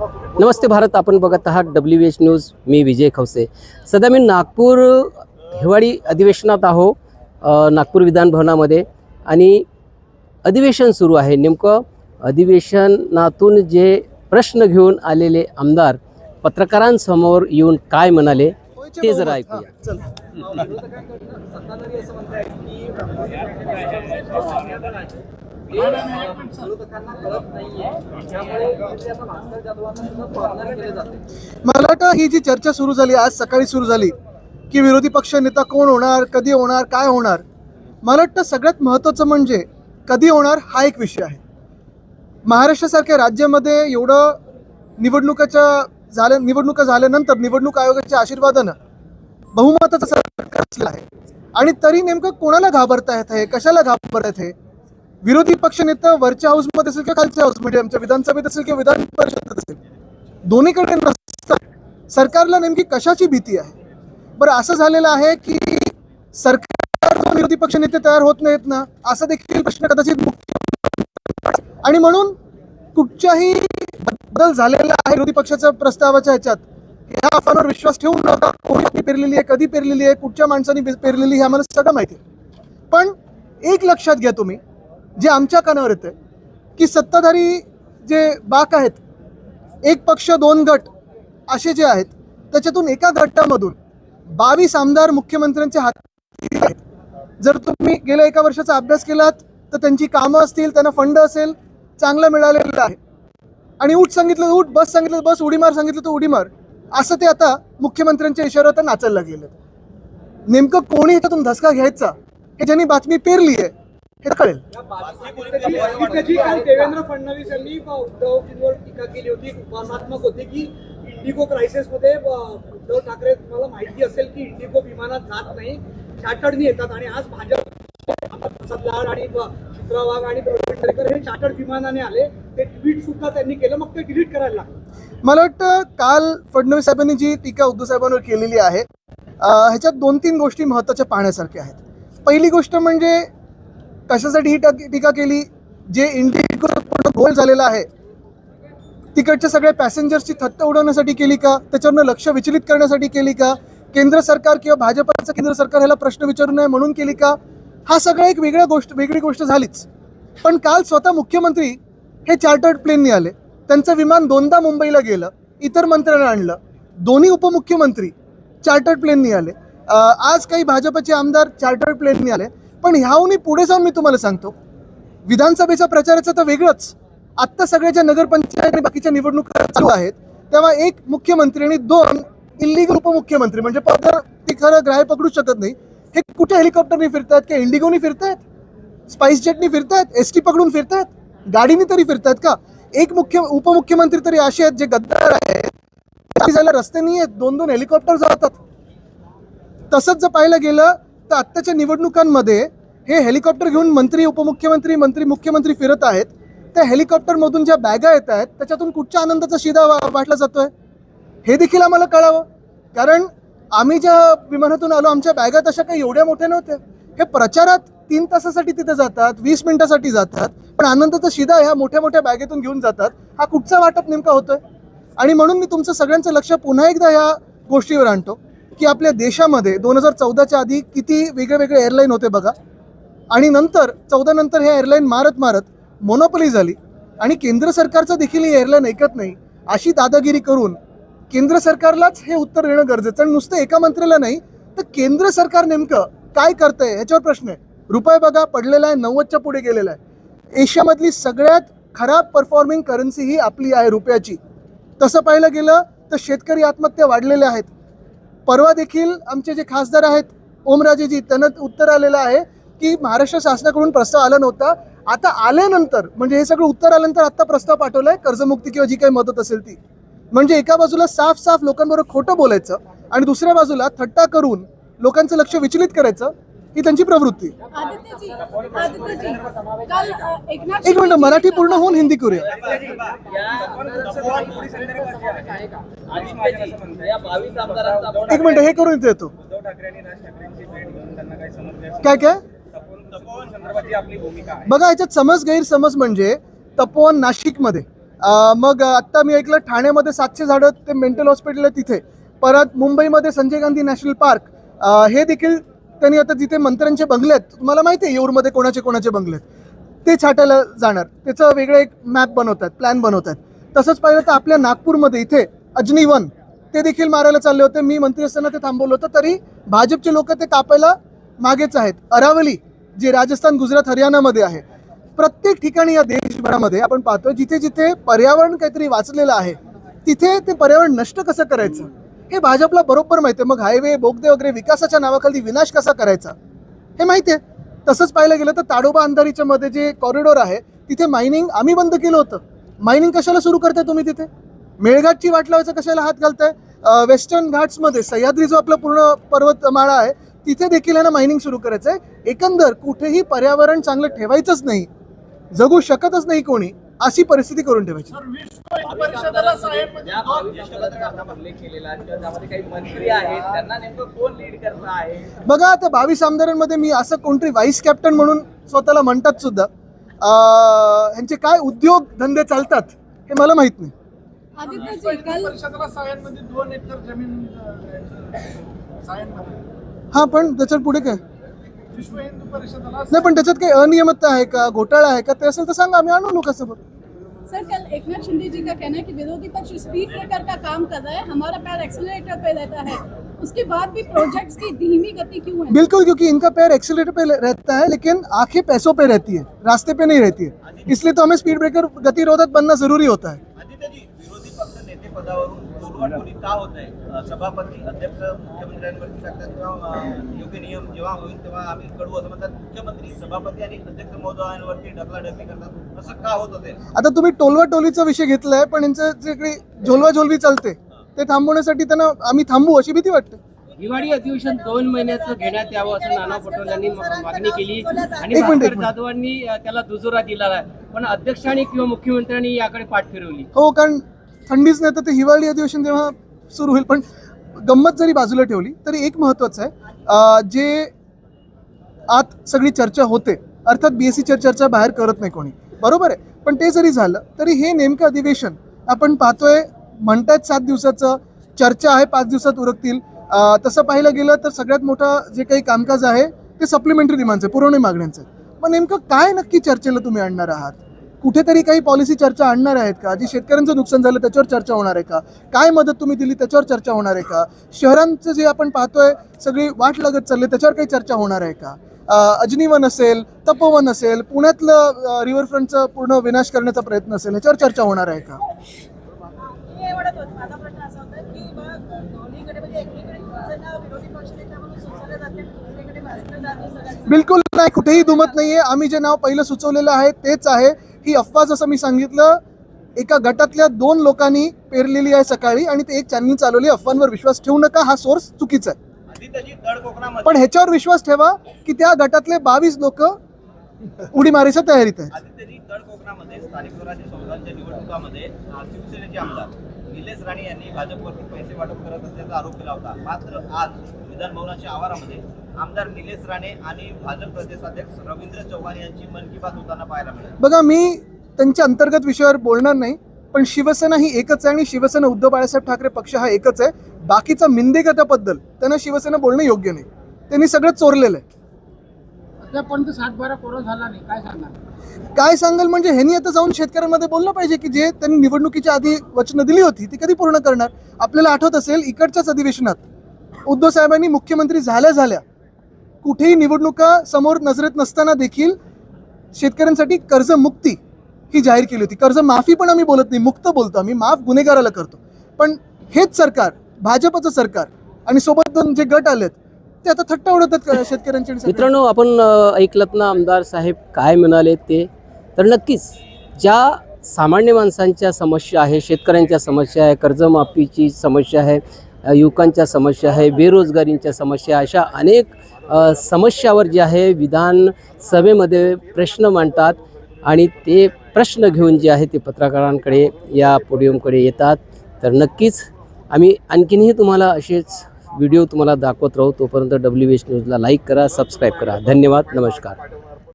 नमस्ते भारत आपण बघत आहात डब्ल्यू एच न्यूज मी विजय खवसे. सध्या मी नागपूर हिवाळी अधिवेशनात आहो नागपूर विधान भवनामध्ये. आणि अधिवेशन सुरू आहे. नेमकं अधिवेशनातून जे प्रश्न घेऊन आलेले आमदार पत्रकारांसमोर येऊन काय म्हणाले ते जरा ऐकूया. मला वाटतं ही जी चर्चा सुरू झाली आज सकाळी सुरू झाली की विरोधी पक्ष नेता कोण होणार कधी होणार काय होणार मला वाटतं सगळ्यात महत्त्वाचं म्हणजे कधी होणार हा एक विषय आहे. महाराष्ट्रासारख्या राज्यामध्ये एवढं निवडणुकाच्या झाल्या निवडणुका झाल्यानंतर निवडणूक आयोगाच्या आशीर्वादानं बहुमताचं सरकार आहे. आणि तरी नेमकं कोणाला घाबरता हे कशाला घाबरत आहे? विरोधी पक्षनेता वरच्या हाऊसमध्ये असेल किंवा खालच्या हाऊसमध्ये आमच्या विधानसभेत असेल किंवा विधान परिषदेत असेल दोन्हीकडे नसतात. सरकारला नेमकी कशाची भीती आहे? बरं असं झालेलं आहे की सरकार विरोधी पक्ष नेते तयार होत नाहीत ना असा देखील प्रश्न कदाचित मुख्य आणि म्हणून कुठच्याही बदल झालेला आहे विरोधी पक्षाच्या प्रस्तावाच्या ह्याच्यात ह्या अफवांवर विश्वास ठेवून नका. कोणी पेरलेली आहे कधी पेरलेली आहे कुठच्या माणसाने पेरलेली आहे हे आम्हाला सगळं माहिती आहे. पण एक लक्षात घ्या तुम्ही जे आमच्या कानावर येतं की सत्ताधारी जे बाक आहेत एक पक्ष दोन गट असे जे आहेत त्याच्यातून एका गटामधून बावीस आमदार मुख्यमंत्र्यांच्या हाती आहेत. जर तुम्ही गेल्या एका वर्षाचा अभ्यास केलात तर त्यांची कामं असतील त्यांना फंड असेल चांगलं मिळालेलं आहे. आणि उठ सांगितलं तर उठ बस सांगितलं तर बस उडी मार सांगितलं तर उडी मार. असं ते आता मुख्यमंत्र्यांच्या इशाऱ्यावर नाचायला लागलेलं नेमकं कोणी ह्याच्यातून धसका घ्यायचा हे ज्यांनी बातमी पेरली आहे हे कळेल. देवेंद्र फडणवीस यांनी उद्धवजींवर टीका केली होती. उपहासात्मक होती की इंडिगो क्रायसिसमध्ये उद्धव ठाकरे तुम्हाला माहिती असेल की इंडिगो विमानात जात नाही. चार्टर्डनी येतात आणि आज भाजप प्रसाद लाड आणि चित्रा वाघ आणि दरेकर हे चार्टर्ड विमानाने आले. ते ट्विट सुद्धा त्यांनी केलं. मग ते डिलीट करायला लागलं. मला वाटतं काल फडणवीस साहेबांनी जी टीका उद्धव साहेबांवर केलेली आहे ह्याच्यात दोन तीन गोष्टी महत्त्वाच्या पाहण्यासारख्या आहेत. पहिली गोष्ट म्हणजे कशासाठी ही टाक- टीका केली? जे इंडिगो पूर्ण गोल झालेला आहे तिकडच्या सगळ्या पॅसेंजर्सची थट्ट उडवण्यासाठी केली का? त्याच्यावरनं लक्ष विचलित करण्यासाठी केली का? केंद्र सरकार किंवा भाजपचं केंद्र सरकार ह्याला प्रश्न विचारू नये म्हणून केली का? हा सगळा एक वेगळ्या गोष्ट वेगळी गोष्ट झालीच. पण काल स्वतः मुख्यमंत्री हे चार्टर्ड प्लेननी आले. त्यांचं विमान दोनदा मुंबईला गेलं इतर मंत्र्यांना आणलं. दोन्ही उपमुख्यमंत्री चार्टर्ड प्लेननी आले. आज काही भाजपचे आमदार चार्टर्ड प्लेननी आले. पण ह्याहूनही पुढे जाऊन मी तुम्हाला सांगतो विधानसभेच्या प्रचाराचं तर वेगळंच. आत्ता सगळ्याच्या नगरपंचायत आणि बाकीच्या निवडणुका चालू आहेत तेव्हा एक मुख्यमंत्री आणि दोन इल्लिगल उपमुख्यमंत्री म्हणजे पद ती खरं ग्राह्य पकडू शकत नाही. हे कुठे हेलिकॉप्टरने फिरतात किंवा इंडिगोनी फिरतायत? स्पाइस जेटनी फिरतायत? एस टी पकडून फिरतायत? गाडीने तरी फिरतायत का? एक मुख्य उपमुख्यमंत्री तरी असे आहेत जे गद्दार आहेत. काही रस्ते नाही आहेत दोन दोन हेलिकॉप्टर जातात. तसंच जर पाहायला गेलं तर आत्ताच्या निवडणुकांमध्ये हे हेलिकॉप्टर घेऊन मंत्री उपमुख्यमंत्री मंत्री मुख्यमंत्री फिरत आहेत. त्या हेलिकॉप्टरमधून ज्या बॅगा येत आहेत त्याच्यातून कुठच्या आनंदाचा शिदा वा- वाटला जातोय? हे देखील आम्हाला कळावं. कारण आम्ही ज्या विमानातून आलो आमच्या बॅगा तशा काही एवढ्या मोठ्या नव्हत्या. हे प्रचारात तीन तासासाठी तिथे जातात वीस मिनिटासाठी जातात. पण आनंदाचा शिदा ह्या मोठ्या मोठ्या बॅगेतून घेऊन जातात. हा कुठचा वाटप नेमका होतोय? आणि म्हणून मी तुमचं सगळ्यांचं लक्ष पुन्हा एकदा ह्या गोष्टीवर आणतो. की आपल्या देशामध्ये दोन हजार चौदाच्या आधी किती वेगळे वेगळे एअरलाईन होते बघा. आणि नंतर चौदा नंतर हे एअरलाईन मारत मारत मोनोपली झाली. आणि केंद्र सरकारचं देखील ही एअरलाईन ऐकत नाही. अशी दादागिरी करून केंद्र सरकारलाच हे उत्तर देणं गरजेचं आणि नुसतं एका मंत्र्याला नाही तर केंद्र सरकार नेमकं काय करतंय ह्याच्यावर प्रश्न आहे. रुपये बघा पडलेला आहे नव्वदच्या पुढे गेलेला आहे. एशियामधली सगळ्यात खराब परफॉर्मिंग करन्सी ही आपली आहे रुपयाची. तसं पाहायला गेलं तर शेतकरी आत्महत्या वाढलेल्या आहेत. परवा देखील आमचे जे खासदार आहेत ओमराजेजी त्यांना उत्तर आलेलं आहे की महाराष्ट्र शासनाकडून प्रस्ताव आला नव्हता. आता आल्यानंतर म्हणजे हे सगळं उत्तर आल्यानंतर आता प्रस्ताव पाठवलाय कर्जमुक्ती किंवा जी काही मदत असेल ती. म्हणजे एका बाजूला साफ साफ लोकांबरोबर खोटं बोलायचं आणि दुसऱ्या बाजूला थट्टा करून लोकांचं लक्ष विचलित करायचं ही त्यांची प्रवृत्ती. एक मिनिट मराठी पूर्ण होऊन हिंदी करूया. एक मिनिट हे करून येतो काय काय? बघा याच्यात समज गैरसमज म्हणजे तपोवन नाशिकमध्ये. मग आत्ता मी ऐकलं ठाण्यामध्ये सातशे झाडं ते मेंटल हॉस्पिटल आहे तिथे. परत मुंबईमध्ये संजय गांधी नॅशनल पार्क. हे देखील त्यांनी आता जिथे मंत्र्यांचे बंगले आहेत तुम्हाला माहिती आहे येऊरमध्ये कोणाचे कोणाचे बंगले आहेत? ते छाटायला जाणार. त्याचं वेगळं एक मॅप बनवतात प्लॅन बनवतात. तसंच पाहिलं तर आपल्या नागपूरमध्ये इथे अजनीवन ते देखील मारायला चालले होते. मी मंत्री असताना ते थांबवलं होतं तरी भाजपचे लोक ते कापायला मागेच आहेत. अरावली जे राजस्थान गुजरात हरियाणामध्ये आहे. प्रत्येक ठिकाणी या देशभरामध्ये आपण पाहतोय जिथे जिथे पर्यावरण काहीतरी वाचलेलं आहे तिथे ते पर्यावरण नष्ट कसं करायचं? हे भाजपला बरोबर माहिती आहे मग हायवे बोगदे वगैरे विकासाच्या नावाखाली विनाश कसा करायचा? हे माहिती आहे तसंच पाहायला गेलं तर ताडोबा अंधारीच्या मध्ये जे कॉरिडॉर आहे तिथे मायनिंग आम्ही बंद केलं होतं. मायनिंग कशाला सुरू करताय तुम्ही तिथे? मेळघाटची वाट लावायचं कशाला हात घालताय? वेस्टर्न घाट्समध्ये सह्याद्री जो आपला पूर्ण पर्वतमाळा आहे तिथे देखील यांना मायनिंग सुरू करायचं आहे एकंदर कुठेही पर्यावरण चांगलं ठेवायचंच नाही. जगू शकतच नाही कोणी. अशी परिस्थिती करून ठेवायची. ज्या ज्येष्ठ पत्रकारांना उल्लेख केलेला किंवा त्यामध्ये काही मंत्री आहेत त्यांना नेमकं कोण लीड करत आहे? बघा आता बावीस आमदारांमध्ये मी असं कोणतरी व्हाईस कॅप्टन म्हणून स्वतःला म्हणतात सुद्धा अं, ह्यांचे काय उद्योग धंदे चालतात हे मला माहीत नाही. आदित्य जी कल परिषदेला सायांमध्ये दोन एकर जमीन सायांमध्ये हा पण त्याच्यात पुढे काय? विश्व हिंदू परिषदेला नाही पण त्याच्यात काही अनियमितता आहे का? घोटाळा आहे का? ते असेल तर सांगा आम्ही आणू लोकांसोबत सर कल एकनाथ शिंदे जी का कहना है कि विरोधी पक्ष स्पीड ब्रेकर का काम कर रहा है हमारा पैर एक्सीलरेटर पे रहता है। उसके बाद भी प्रोजेक्ट्स की धीमी गति क्यों है? बिल्कुल क्योंकि इनका पैर एक्सीलेटर पे रहता है लेकिन आँखें पैसों पे रहती है रास्ते पे नहीं रहती है। इसलिए तो हमें स्पीड ब्रेकर गतिरोधक बनना ज़रूरी होता है। आदित्यजी विरोधी पक्ष नेते पदावरून का होत आहे? अ, सभापती अध्यक्ष मुख्यमंत्र्यांवरती सांगतात किंवा अ, योग्य नियम जेव्हा होईल तेव्हा आम्ही असं म्हणतात. मुख्यमंत्री सभापती आणि अध्यक्ष महोदयांवरती ढकलाढकली करतात. असं का होत असेल? आता तुम्ही टोलवा टोलीचा विषय घेतलाय पण यांचं जे काही झोलवा झोलवी चालते ते थांबवण्यासाठी त्यांना आम्ही थांबू अशी भीती वाटते. हिवाळी अधिवेशन दोन महिन्याचं घेण्यात यावं असं नाना पटोले मागणी केली. आणि भास्कर. जाधवांनी त्याला दुजोरा दिला आहे. पण अध्यक्षांनी किंवा मुख्यमंत्र्यांनी याकडे पाठ फिरवली. हो कारण थंडीच नाही तर ते हिवाळी अधिवेशन जेव्हा सुरू होईल पण गंमत जरी बाजूला ठेवली तरी एक महत्त्वाचं आहे जे आत सगळी चर्चा होते अर्थात बी एस सीच्या चर्चा बाहेर करत नाही कोणी. बरोबर आहे? पण ते जरी झालं तरी हे नेमकं अधिवेशन आपण पाहतोय म्हणतायत सात दिवसाचं चर्चा आहे पाच दिवसात उरकतील. तसं पाहायला गेलं तर सगळ्यात मोठं जे काही कामकाज आहे ते सप्लिमेंटरी डिमांडचं आहे पुरवणी मागण्यांचं आहे. मग नेमकं काय नक्की चर्चेला तुम्ही आणणार आहात? कुठेतरी काही पॉलिसी चर्चा आणणार आहेत का? जी शेतकऱ्यांचं नुकसान झालं त्याच्यावर चर्चा होणार आहे का? काय मदत तुम्ही दिली त्याच्यावर चर्चा होणार आहे का? शहरांचं जे आपण पाहतोय सगळी वाट लागत चालली त्याच्यावर काही चर्चा होणार आहे का? अजनीवन असेल तपोवन असेल पुण्यातलं रिव्हरफ्रंटचं पूर्ण विनाश करण्याचा प्रयत्न असेल ह्याच्यावर चर्चा होणार आहे का? म्हणजे बिलकुल नाही कुठेही दुमत नाहीये. आम्ही जे नाव पहिलं सुचवलेलं आहे तेच आहे. ही अफवा जसं मी सांगितलं एका गटातल्या दोन लोकांनी पेरलेली आहे सकाळी आणि ते एक चॅनल चालवली अफवांवर विश्वास ठेवू नका हा सोर्स चुकीचा आहे. पण ह्याच्यावर विश्वास ठेवा की त्या गटातले बावीस लोक उडी मारायच्या तयारीत आहेत. निलेश राणे यांनी भाजपवरती पैसे वाटप करत असल्याचा आरोप केला होता. मात्र आज विधानभवनाच्या आवारामध्ये आमदार निलेश राणे आणि भाजप प्रदेशाध्यक्ष रवींद्र चव्हाण यांची मन की बात होताना पाहायला मिळाली. बघा मी त्यांच्या अंतर्गत विषयावर बोलणार नाही पण शिवसेना ही एकच आहे आणि शिवसेना उद्धव बाळासाहेब ठाकरे पक्ष हा एकच आहे. बाकीचा मिंदे गटाबद्दल त्यांना शिवसेना बोलणं योग्य नाही. त्यांनी सगळं चोरलेलं आहे. आतापर्यंत सात बारा कोरा झाला नाही. काय सांगणार? काय सांगाल म्हणजे ह्यांनी आता जाऊन शेतकऱ्यांमध्ये बोललं पाहिजे की जे त्यांनी निवडणुकीच्या आधी वचनं दिली होती ती कधी पूर्ण करणार? आपल्याला आठवत असेल इकडच्याच अधिवेशनात उद्धव साहेबांनी मुख्यमंत्री झाल्या झाल्या कुठेही निवडणुका समोर नजरेत नसताना देखील शेतकऱ्यांसाठी कर्जमुक्ती ही जाहीर केली होती. कर्ज माफी पण आम्ही बोलत नाही मुक्त बोलतो आम्ही माफ गुन्हेगाराला करतो. पण हेच सरकार भाजपचं सरकार आणि सोबत दोन जे गट आलेत ते आता थट्टा उडवतात शेतकऱ्यांची मित्रांनो आपण ऐकलत ना आमदार साहेब काय म्हणाले ते? तर नक्कीच ज्या सामान्य माणसांच्या समस्या आहे शेतकऱ्यांच्या समस्या आहे कर्जमाफीची समस्या आहे युवकांच्या समस्या आहे बेरोजगारींच्या समस्या अशा अनेक समस्यावर जे आहे विधानसभेमध्ये प्रश्न मांडतात आणि ते प्रश्न घेऊन जे आहे ते पत्रकारांकडे या पोडियमकडे येतात. तर नक्कीच आम्ही आणखीनही तुम्हाला असेच व्हिडिओ तुम्हाला दाखवत राहू तोपर्यंत डब्ल्यू एच न्यूजला लाईक करा सबस्क्राईब करा. धन्यवाद नमस्कार.